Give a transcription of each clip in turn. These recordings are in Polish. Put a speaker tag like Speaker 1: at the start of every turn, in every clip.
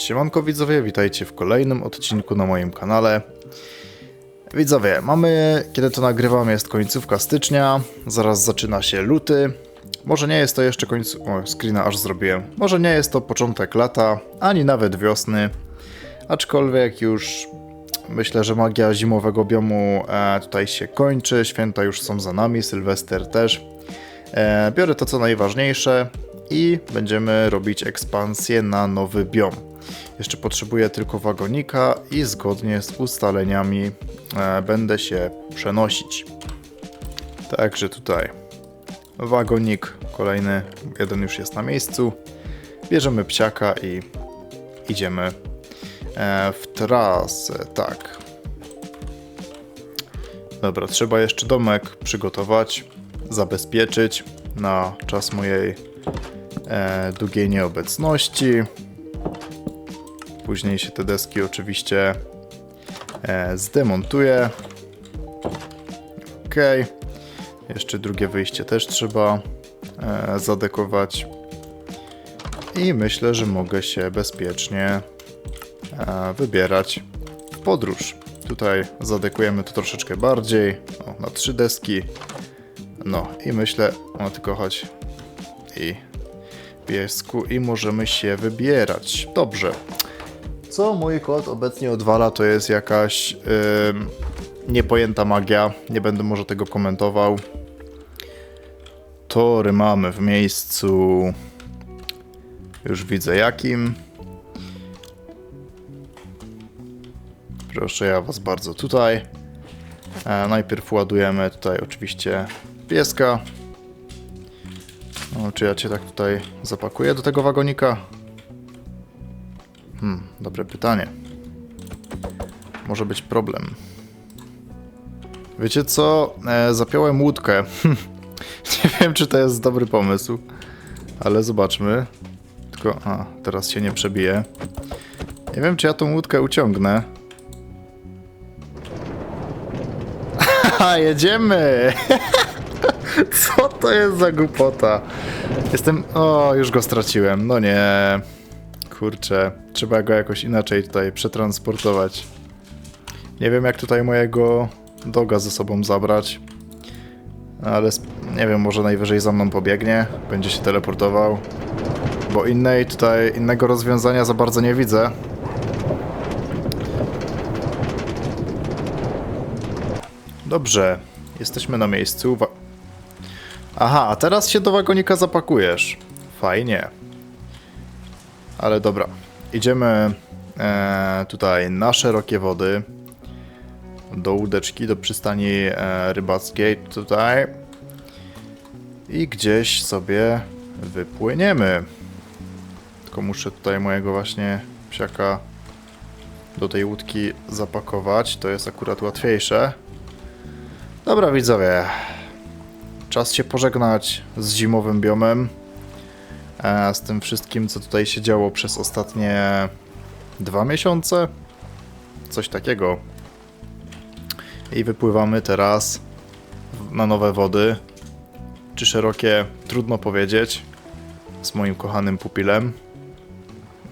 Speaker 1: Siemanko widzowie, witajcie w kolejnym odcinku na moim kanale. Widzowie, mamy, kiedy to nagrywam, jest końcówka stycznia, zaraz zaczyna się luty. Może nie jest to jeszcze końcu... O, screena aż zrobiłem. Może nie jest to początek lata, ani nawet wiosny. Aczkolwiek już myślę, że magia zimowego biomu e, tutaj się kończy, święta już są za nami, Sylwester też. E, biorę to co najważniejsze i będziemy robić ekspansję na nowy biom. Jeszcze potrzebuję tylko wagonika i zgodnie z ustaleniami e, będę się przenosić. Także tutaj wagonik, kolejny, jeden już jest na miejscu. Bierzemy psiaka i idziemy e, w trasę, tak. Dobra, trzeba jeszcze domek przygotować, zabezpieczyć na czas mojej e, długiej nieobecności. Później się te deski oczywiście e, zdemontuje. Ok. Jeszcze drugie wyjście też trzeba e, zadekować. I myślę, że mogę się bezpiecznie e, wybierać w podróż. Tutaj zadekujemy to troszeczkę bardziej, o, na trzy deski. No i myślę, no tylko chodź i piesku i możemy się wybierać. Dobrze. Co mój kot obecnie odwala, to jest jakaś ym, niepojęta magia. Nie będę może tego komentował. Tory mamy w miejscu. Już widzę jakim. Proszę ja was bardzo tutaj. E, najpierw ładujemy tutaj oczywiście pieska. O, czy ja cię tak tutaj zapakuję do tego wagonika? Hmm, dobre pytanie. Może być problem. Wiecie co? E, zapiąłem łódkę. nie wiem, czy to jest dobry pomysł, ale zobaczmy. Tylko, a, teraz się nie przebije. Nie wiem, czy ja tą łódkę uciągnę. Haha, jedziemy! Co to jest za głupota? Jestem... O, już go straciłem. No nie. Kurczę. Trzeba go jakoś inaczej tutaj przetransportować. Nie wiem, jak tutaj mojego doga ze sobą zabrać. Ale nie wiem, może najwyżej za mną pobiegnie. Będzie się teleportował. Bo innej tutaj, innego rozwiązania za bardzo nie widzę. Dobrze. Jesteśmy na miejscu. Aha, a teraz się do wagonika zapakujesz. Fajnie. Ale dobra. Idziemy e, tutaj na szerokie wody. Do łódeczki, do przystani e, rybackiej tutaj. I gdzieś sobie wypłyniemy. Tylko muszę tutaj mojego właśnie psiaka do tej łódki zapakować. To jest akurat łatwiejsze. Dobra widzowie, czas się pożegnać z zimowym biomem. E, z tym wszystkim, co tutaj się działo przez ostatnie dwa miesiące. Coś takiego. I wypływamy teraz na nowe wody. Czy szerokie, trudno powiedzieć. Z moim kochanym pupilem.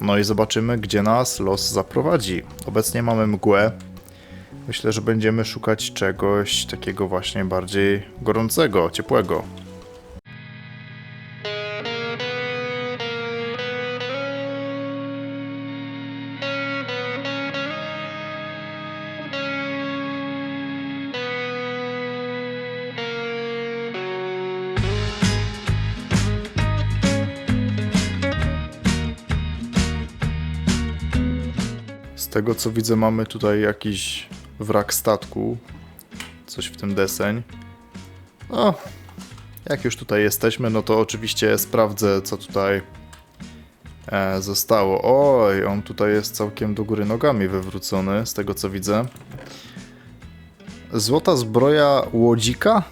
Speaker 1: No i zobaczymy, gdzie nas los zaprowadzi. Obecnie mamy mgłę. Myślę, że będziemy szukać czegoś takiego właśnie bardziej gorącego, ciepłego. Tego co widzę, mamy tutaj jakiś wrak statku. Coś w tym deseń. No, jak już tutaj jesteśmy, no to oczywiście sprawdzę, co tutaj e, zostało. Oj, on tutaj jest całkiem do góry nogami wywrócony, z tego co widzę. Złota zbroja łodzika?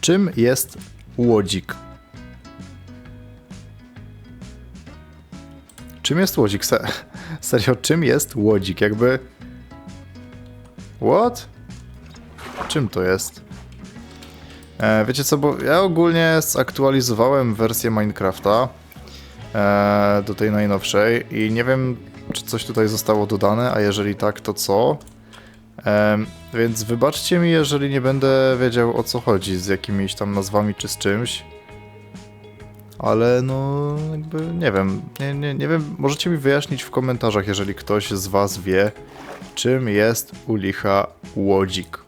Speaker 1: Czym jest łodzik? Czym jest łodzik? Se serio, czym jest łodzik? Jakby... What? Czym to jest? E, wiecie co, bo ja ogólnie zaktualizowałem wersję Minecrafta e, do tej najnowszej i nie wiem, czy coś tutaj zostało dodane, a jeżeli tak, to co? Em, więc wybaczcie mi, jeżeli nie będę wiedział o co chodzi z jakimiś tam nazwami czy z czymś. Ale no, jakby nie wiem, nie, nie, nie wiem, możecie mi wyjaśnić w komentarzach, jeżeli ktoś z was wie, czym jest u licha łodzik.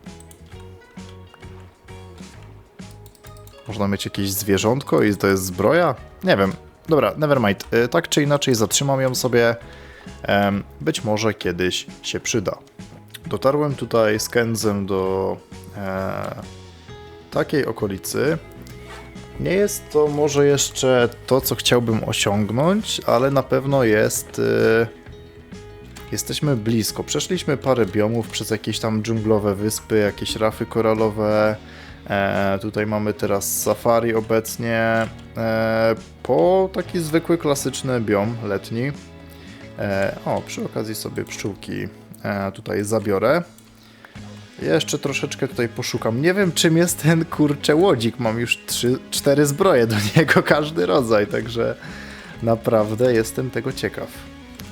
Speaker 1: Można mieć jakieś zwierzątko i to jest zbroja? Nie wiem. Dobra, nevermind. Y, Tak czy inaczej zatrzymam ją sobie. Być może kiedyś się przyda. Dotarłem tutaj z Kenzem do e, takiej okolicy. Nie jest to może jeszcze to, co chciałbym osiągnąć, ale na pewno jest. E, jesteśmy blisko. Przeszliśmy parę biomów przez jakieś tam dżunglowe wyspy, jakieś rafy koralowe. E, tutaj mamy teraz safari obecnie. E, po taki zwykły, klasyczny biom letni. E, o, przy okazji sobie pszczółki e, tutaj zabiorę. Jeszcze troszeczkę tutaj poszukam. Nie wiem, czym jest ten kurcze łodzik. Mam już trzy, cztery zbroje do niego, każdy rodzaj, także naprawdę jestem tego ciekaw.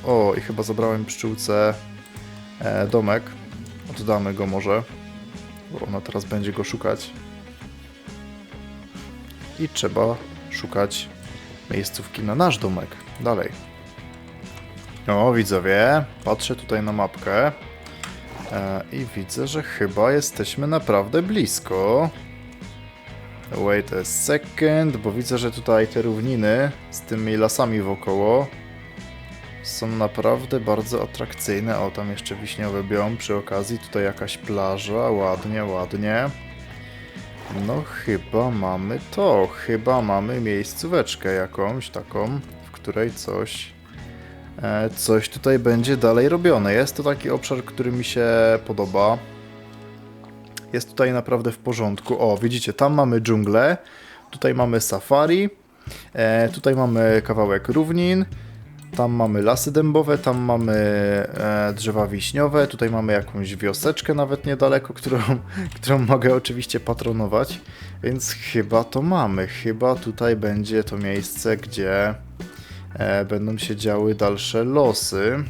Speaker 1: O, i chyba zabrałem pszczółce e, domek. Oddamy go może, bo ona teraz będzie go szukać. I trzeba szukać miejscówki na nasz domek. Dalej. O, widzowie, patrzę tutaj na mapkę i widzę, że chyba jesteśmy naprawdę blisko. Wait a second, bo widzę, że tutaj te równiny z tymi lasami wokoło są naprawdę bardzo atrakcyjne. O, tam jeszcze wiśniowy biom przy okazji, tutaj jakaś plaża, ładnie, ładnie. No chyba mamy to, chyba mamy miejscóweczkę jakąś taką, w której coś e, coś tutaj będzie dalej robione. Jest to taki obszar, który mi się podoba. Jest tutaj naprawdę w porządku. O, widzicie, tam mamy dżunglę, tutaj mamy safari, e, tutaj mamy kawałek równin, tam mamy lasy dębowe, tam mamy e, drzewa wiśniowe, tutaj mamy jakąś wioseczkę nawet niedaleko, którą, którą mogę oczywiście patronować, więc chyba to mamy. Chyba tutaj będzie to miejsce, gdzie e, będą się działy dalsze losy.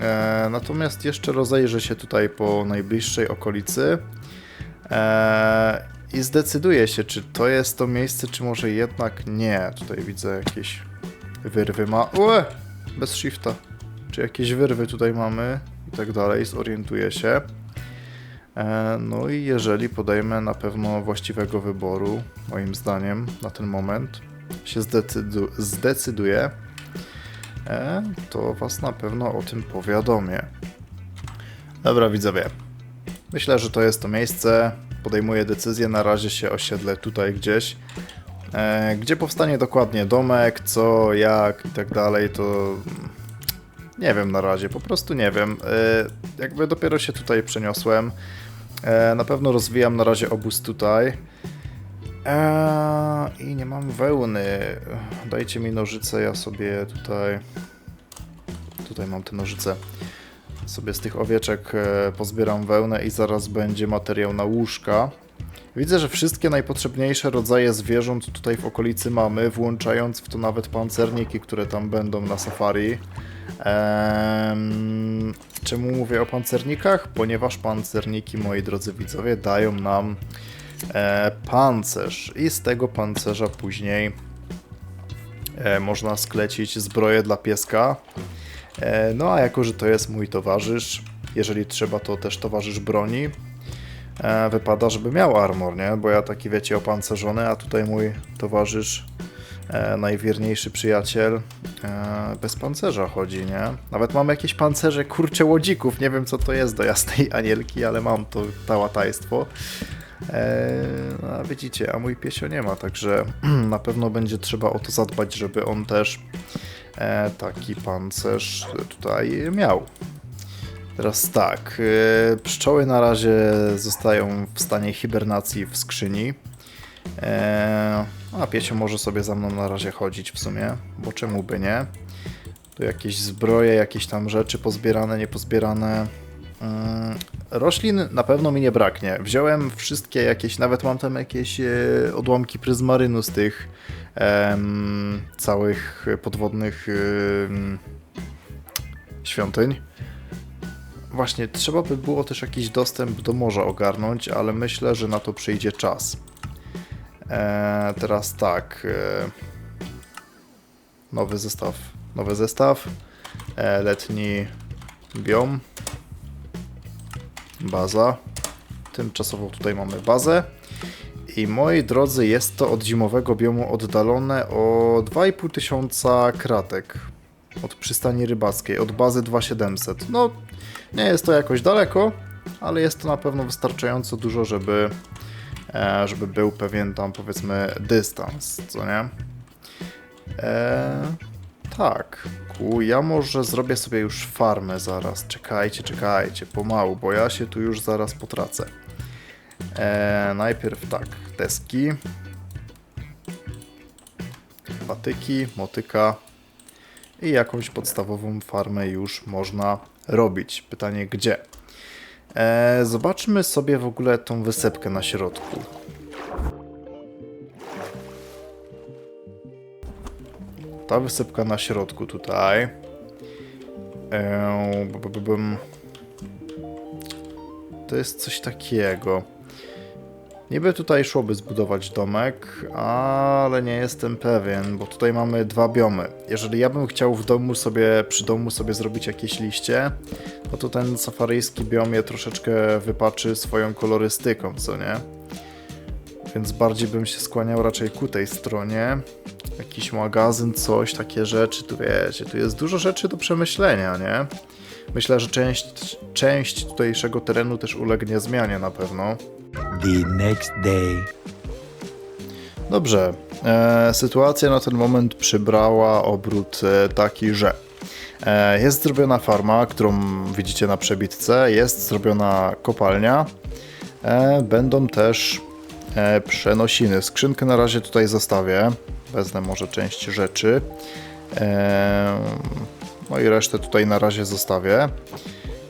Speaker 1: E, natomiast jeszcze rozejrzę się tutaj po najbliższej okolicy e, i zdecyduję się, czy to jest to miejsce, czy może jednak nie. Tutaj widzę jakieś wyrwy ma... Ue! Bez shifta. Czy jakieś wyrwy tutaj mamy i tak dalej, zorientuję się. E, no i jeżeli podejmę na pewno właściwego wyboru, moim zdaniem, na ten moment, się zdecydu zdecyduję, e, to Was na pewno o tym powiadomię. Dobra, widzowie. Myślę, że to jest to miejsce. Podejmuję decyzję, na razie się osiedlę tutaj gdzieś. E, gdzie powstanie dokładnie domek, co, jak i tak dalej, to nie wiem na razie, po prostu nie wiem. E, jakby dopiero się tutaj przeniosłem. E, na pewno rozwijam na razie obóz tutaj. E, I nie mam wełny. Dajcie mi nożyce, ja sobie tutaj. Tutaj mam te nożyce. Sobie z tych owieczek e, pozbieram wełnę i zaraz będzie materiał na łóżka. Widzę, że wszystkie najpotrzebniejsze rodzaje zwierząt tutaj w okolicy mamy, włączając w to nawet pancerniki, które tam będą na safari. Ehm, czemu mówię o pancernikach? Ponieważ pancerniki, moi drodzy widzowie, dają nam e, pancerz i z tego pancerza później e, można sklecić zbroję dla pieska. E, no a jako, że to jest mój towarzysz, jeżeli trzeba, to też towarzysz broni, e, wypada, żeby miał armor, nie? Bo ja taki, wiecie, opancerzony, a tutaj mój towarzysz, e, najwierniejszy przyjaciel, e, bez pancerza chodzi, nie? Nawet mam jakieś pancerze, kurcze łodzików, nie wiem co to jest do jasnej anielki, ale mam to tałatajstwo. E, no, a widzicie, a mój piesio nie ma, także na pewno będzie trzeba o to zadbać, żeby on też e, taki pancerz tutaj miał. Teraz tak, e, pszczoły na razie zostają w stanie hibernacji w skrzyni. E, a piesio może sobie za mną na razie chodzić w sumie, bo czemu by nie? Tu jakieś zbroje, jakieś tam rzeczy pozbierane, niepozbierane. Mm, Roślin na pewno mi nie braknie. Wziąłem wszystkie jakieś, nawet mam tam jakieś e, odłamki pryzmarynu z tych całych podwodnych em, świątyń. Właśnie, trzeba by było też jakiś dostęp do morza ogarnąć, ale myślę, że na to przyjdzie czas. E, teraz tak. E, nowy zestaw. Nowy zestaw. E, letni biom. Baza. Tymczasowo tutaj mamy bazę. I moi drodzy, jest to od zimowego biomu oddalone o 2,5 tysiąca kratek. Od przystani rybackiej, od bazy 2700. No, nie jest to jakoś daleko, ale jest to na pewno wystarczająco dużo, żeby, e, żeby był pewien tam powiedzmy dystans, co nie? E, tak. Ku, ja może zrobię sobie już farmę zaraz. Czekajcie, czekajcie, pomału, bo ja się tu już zaraz potracę. E, najpierw tak, deski, patyki, motyka i jakąś podstawową farmę już można robić. Pytanie gdzie? E, zobaczmy sobie w ogóle tą wysepkę na środku. Ta wysypka na środku tutaj. Bum. To jest coś takiego. Niby tutaj szłoby zbudować domek, ale nie jestem pewien, bo tutaj mamy dwa biomy. Jeżeli ja bym chciał w domu sobie, przy domu sobie zrobić jakieś liście, no to ten safaryjski biom je troszeczkę wypaczy swoją kolorystyką, co nie? Więc bardziej bym się skłaniał raczej ku tej stronie. Jakiś magazyn, coś, takie rzeczy, tu wiecie, tu jest dużo rzeczy do przemyślenia, nie? Myślę, że część, część tutejszego terenu też ulegnie zmianie na pewno.
Speaker 2: The next day.
Speaker 1: Dobrze. E, sytuacja na ten moment przybrała obrót e, taki, że e, jest zrobiona farma, którą widzicie na przebitce, jest zrobiona kopalnia. E, będą też e, przenosiny. Skrzynkę na razie tutaj zostawię. Wezmę może część rzeczy. No i resztę tutaj na razie zostawię.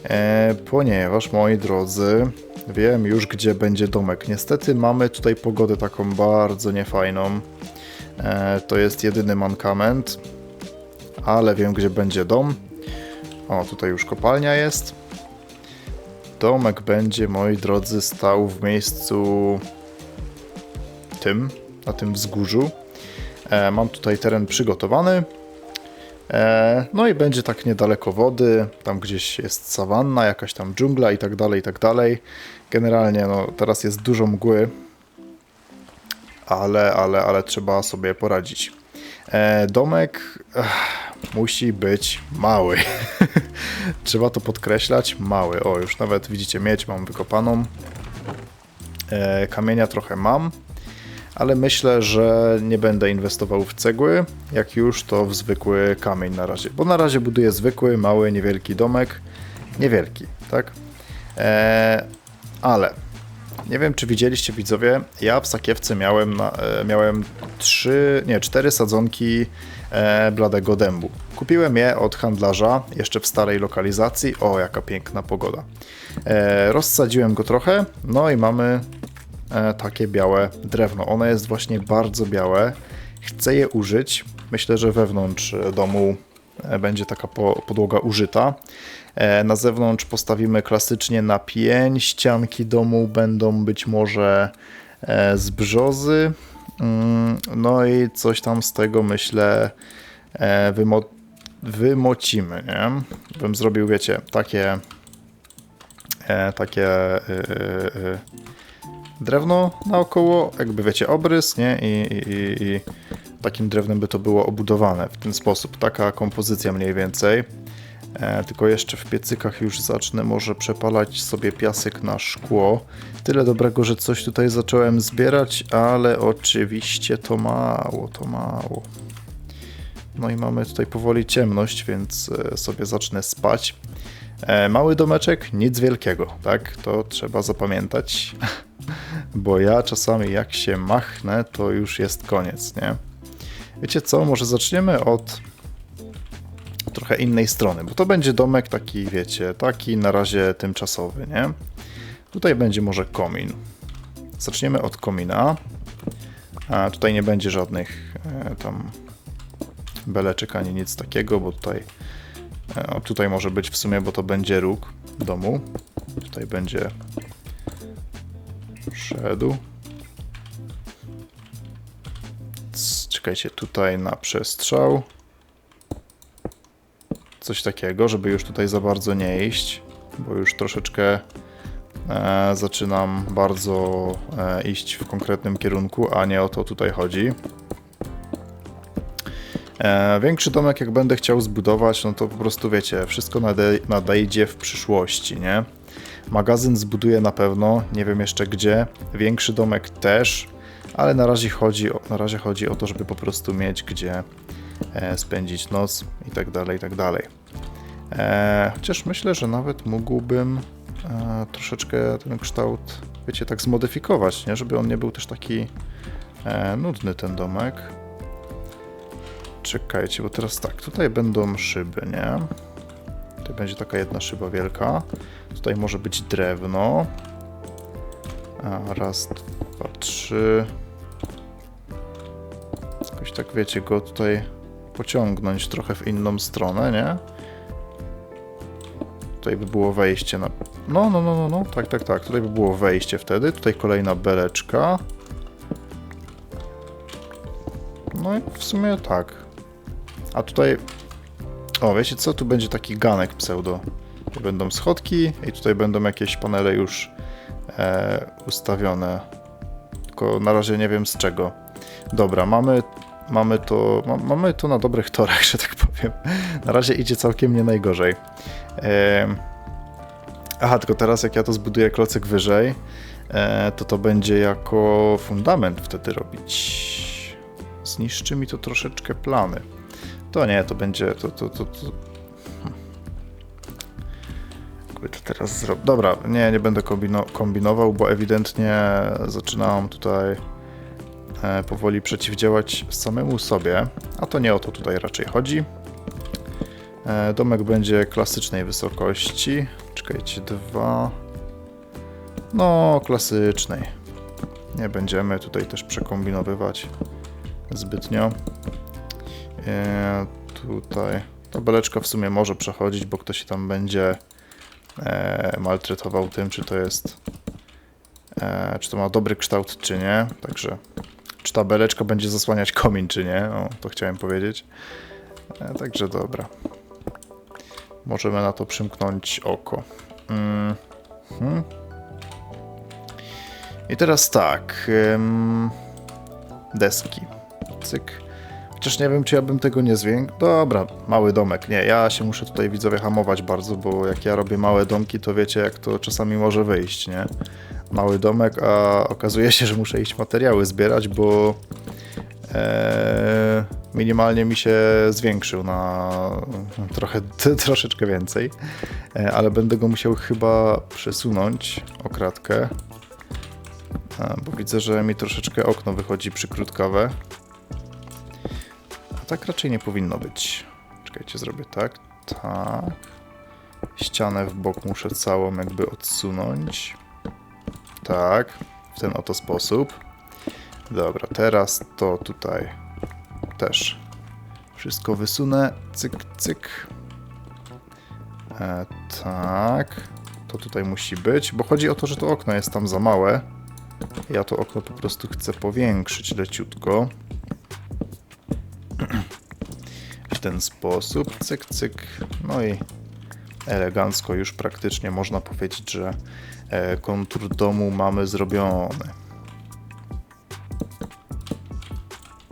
Speaker 1: E, ponieważ, moi drodzy, wiem już gdzie będzie domek. Niestety mamy tutaj pogodę taką bardzo niefajną. E, to jest jedyny mankament, ale wiem gdzie będzie dom. O, tutaj już kopalnia jest. Domek będzie, moi drodzy, stał w miejscu tym, na tym wzgórzu. E, mam tutaj teren przygotowany. E, no i będzie tak niedaleko wody, tam gdzieś jest sawanna, jakaś tam dżungla i tak dalej, i tak dalej. Generalnie no, teraz jest dużo mgły, ale, ale, ale trzeba sobie poradzić. E, domek musi być mały. trzeba to podkreślać, mały. O, już nawet widzicie miedź mam wykopaną. Kamienia trochę mam, ale myślę, że nie będę inwestował w cegły, jak już to w zwykły kamień na razie. Bo na razie buduję zwykły, mały, niewielki domek. Niewielki, tak? Eee, ale nie wiem, czy widzieliście widzowie, ja w sakiewce miałem, na, e, miałem trzy, nie, cztery sadzonki e, bladego dębu. Kupiłem je od handlarza, jeszcze w starej lokalizacji. O, jaka piękna pogoda. E, rozsadziłem go trochę, no i mamy takie białe drewno. Ono jest właśnie bardzo białe. Chcę je użyć. Myślę, że wewnątrz e, domu e, będzie taka po, podłoga użyta. E, na zewnątrz postawimy klasycznie na pień. Ścianki domu będą być może e, z brzozy. Mm, No i coś tam z tego myślę e, wymo wymocimy, nie? Bym zrobił, wiecie, takie e, takie e, e, e, drewno naokoło, jakby wiecie, obrys, nie? I, i, i, takim drewnem by to było obudowane w ten sposób. Taka kompozycja mniej więcej. E, tylko jeszcze w piecykach już zacznę może przepalać sobie piasek na szkło. Tyle dobrego, że coś tutaj zacząłem zbierać, ale oczywiście to mało, to mało. No i mamy tutaj powoli ciemność, więc e, sobie zacznę spać. E, mały domeczek, nic wielkiego, tak? To trzeba zapamiętać. Bo ja czasami jak się machnę, to już jest koniec, nie? Wiecie co, może zaczniemy od trochę innej strony, bo to będzie domek taki, wiecie, taki na razie tymczasowy, nie? Tutaj będzie może komin. Zaczniemy od komina. A tutaj nie będzie żadnych e, tam beleczek ani nic takiego, bo tutaj e, tutaj może być w sumie, bo to będzie róg domu. Tutaj będzie szedł. Czekajcie, tutaj na przestrzał. Coś takiego, żeby już tutaj za bardzo nie iść, bo już troszeczkę e, zaczynam bardzo e, iść w konkretnym kierunku, a nie o to tutaj chodzi. E, większy domek, jak będę chciał zbudować, no to po prostu wiecie, wszystko nade, nadejdzie w przyszłości, nie? Magazyn zbuduję na pewno, nie wiem jeszcze gdzie. Większy domek też, ale na razie chodzi o, na razie chodzi o to, żeby po prostu mieć gdzie e, spędzić noc i tak dalej, i tak dalej. E, chociaż myślę, że nawet mógłbym e, troszeczkę ten kształt, wiecie, tak zmodyfikować, nie? Żeby on nie był też taki nudny ten domek. Czekajcie, bo teraz tak, tutaj będą szyby, nie? Tutaj będzie taka jedna szyba wielka. Tutaj może być drewno. A, raz, dwa, trzy. Jakoś tak wiecie, go tutaj pociągnąć trochę w inną stronę, nie? Tutaj by było wejście na... No, no, no, no, no, tak, tak, tak. Tutaj by było wejście wtedy. Tutaj kolejna beleczka. No i w sumie tak. A tutaj... O, wiecie co? Tu będzie taki ganek pseudo. Tu będą schodki i tutaj będą jakieś panele już e, ustawione. Tylko na razie nie wiem z czego. Dobra, mamy, mamy, to, ma, mamy to na dobrych torach, że tak powiem. Na razie idzie całkiem nie najgorzej. E, aha, tylko teraz jak ja to zbuduję klocek wyżej, e, to to będzie jako fundament wtedy robić. Zniszczy mi to troszeczkę plany. To nie, to będzie. To, to, to, to. Jakby to teraz zrobić. Dobra, nie, nie będę kombino kombinował, bo ewidentnie zaczynam tutaj e, powoli przeciwdziałać samemu sobie. A to nie o to tutaj raczej chodzi. E, domek będzie klasycznej wysokości. Czekajcie, dwa. No, klasycznej. Nie będziemy tutaj też przekombinowywać zbytnio. E, tutaj ta beleczka w sumie może przechodzić, bo ktoś się tam będzie e, maltretował tym, czy to jest e, czy to ma dobry kształt, czy nie. Także czy ta beleczka będzie zasłaniać komin, czy nie. O, to chciałem powiedzieć. E, także dobra. Możemy na to przymknąć oko. Mm. Hmm. I teraz tak. ym, deski. Cyk. Chociaż nie wiem, czy ja bym tego nie zwiększył. Dobra, mały domek. Nie, ja się muszę tutaj widzowie hamować bardzo, bo jak ja robię małe domki, to wiecie, jak to czasami może wyjść, nie? Mały domek, a okazuje się, że muszę iść materiały zbierać, bo e, minimalnie mi się zwiększył na trochę, troszeczkę więcej, e, ale będę go musiał chyba przesunąć o kratkę, bo widzę, że mi troszeczkę okno wychodzi przykrótkowe. Tak raczej nie powinno być. Czekajcie, zrobię tak, tak. Ścianę w bok muszę całą jakby odsunąć. Tak, w ten oto sposób. Dobra, teraz to tutaj też wszystko wysunę. Cyk, cyk. E, tak. To tutaj musi być, bo chodzi o to, że to okno jest tam za małe. Ja to okno po prostu chcę powiększyć leciutko. W ten sposób. Cyk, cyk. No i elegancko już praktycznie można powiedzieć, że e, kontur domu mamy zrobiony.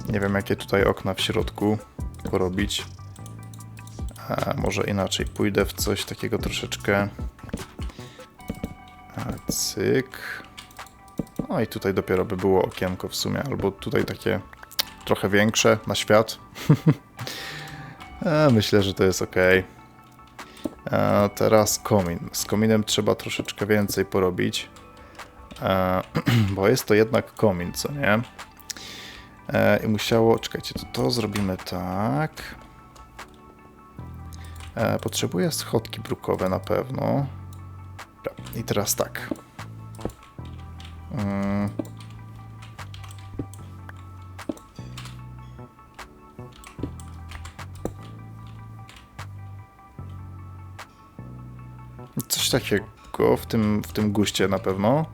Speaker 1: Nie wiem, jakie tutaj okna w środku porobić. A może inaczej, pójdę w coś takiego troszeczkę. A, cyk. No i tutaj dopiero by było okienko w sumie, albo tutaj takie trochę większe na świat. A, myślę, że to jest ok. A teraz komin. Z kominem trzeba troszeczkę więcej porobić, e, bo jest to jednak komin, co nie? E, I musiało, czekajcie, to, to zrobimy tak. E, potrzebuję schodki brukowe na pewno. I teraz tak. Mm. Takiego w tym, w tym guście na pewno.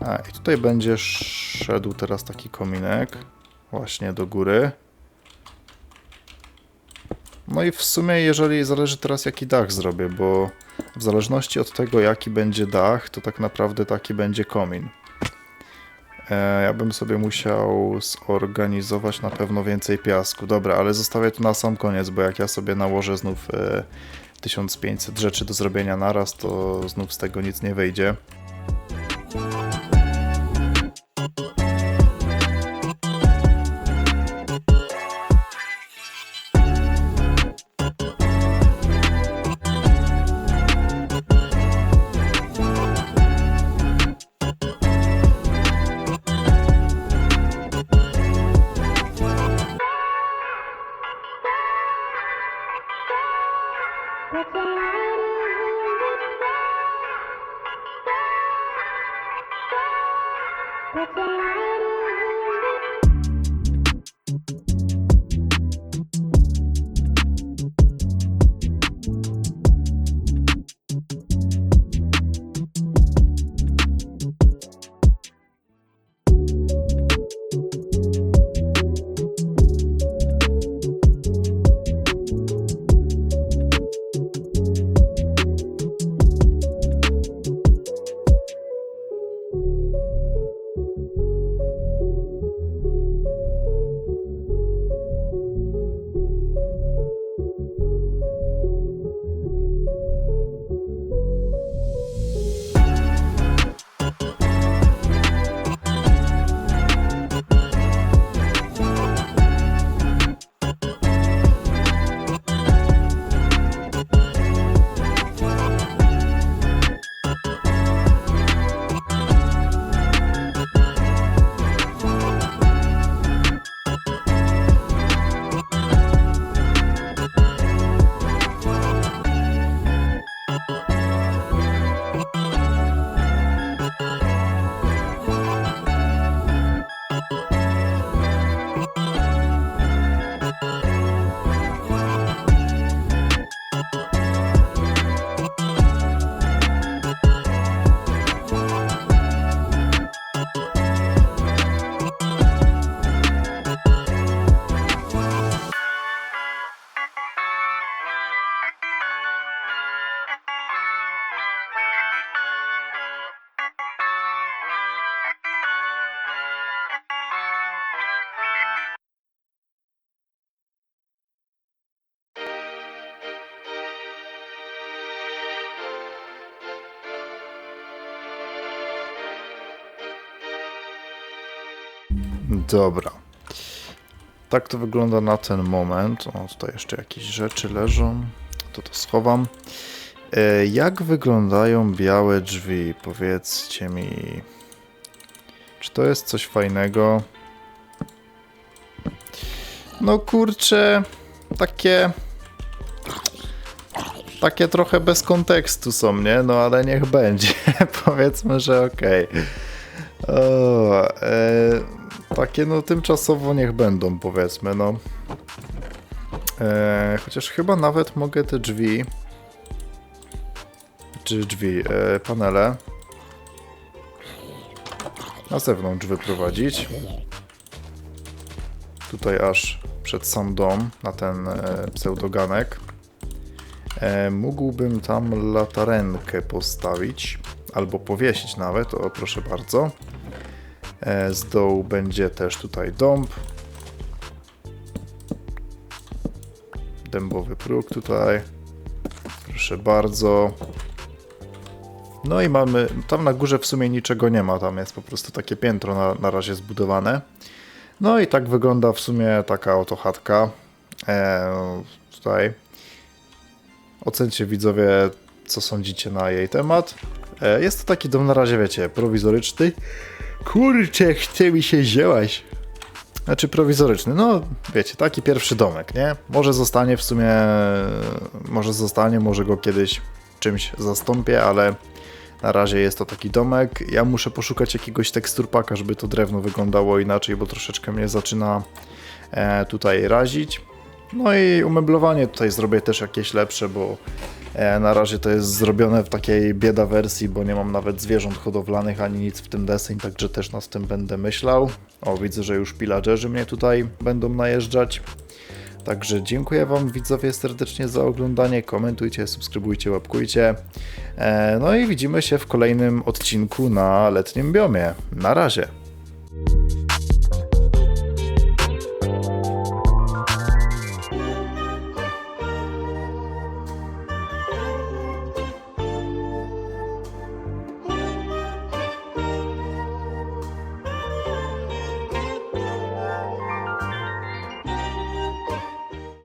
Speaker 1: A, i tutaj będzie szedł teraz taki kominek. Właśnie do góry. No i w sumie, jeżeli zależy teraz jaki dach zrobię, bo w zależności od tego jaki będzie dach, to tak naprawdę taki będzie komin. E, ja bym sobie musiał zorganizować na pewno więcej piasku. Dobra, ale zostawię to na sam koniec, bo jak ja sobie nałożę znów e, 1500 rzeczy do zrobienia naraz, to znów z tego nic nie wyjdzie. Dobra. Tak to wygląda na ten moment. O, tutaj jeszcze jakieś rzeczy leżą. To to schowam. E, jak wyglądają białe drzwi? Powiedzcie mi. Czy to jest coś fajnego? No kurczę, takie. Takie trochę bez kontekstu są, nie? No ale niech będzie. Powiedzmy, że okej. O, e, takie no tymczasowo niech będą, powiedzmy, no. E, chociaż chyba nawet mogę te drzwi, czy drzwi, e, panele na zewnątrz wyprowadzić. Tutaj aż przed sam dom, na ten e, pseudoganek. E, mógłbym tam latarenkę postawić, albo powiesić nawet, o proszę bardzo. E, Z dołu będzie też tutaj dąb. Dębowy próg tutaj. Proszę bardzo. No i mamy, tam na górze w sumie niczego nie ma, tam jest po prostu takie piętro na, na razie zbudowane. No i tak wygląda w sumie taka oto chatka. E, tutaj. Ocencie widzowie, co sądzicie na jej temat. E, jest to taki dom na razie, wiecie, prowizoryczny. Kurczę, chce mi się ziełać. Znaczy prowizoryczny, no wiecie, taki pierwszy domek, nie? Może zostanie w sumie, mo- może zostanie, może go kiedyś czymś zastąpię, ale na razie jest to taki domek. Ja muszę poszukać jakiegoś teksturpaka, żeby to drewno wyglądało inaczej, bo troszeczkę mnie zaczyna e, tutaj razić. No i umeblowanie tutaj zrobię też jakieś lepsze, bo na razie to jest zrobione w takiej bieda wersji, bo nie mam nawet zwierząt hodowlanych ani nic w tym deseń, także też nad tym będę myślał. O, widzę, że już pillagerzy mnie tutaj będą najeżdżać. Także dziękuję Wam widzowie serdecznie za oglądanie. Komentujcie, subskrybujcie, łapkujcie. E, no i widzimy się w kolejnym odcinku na letnim biomie. Na razie.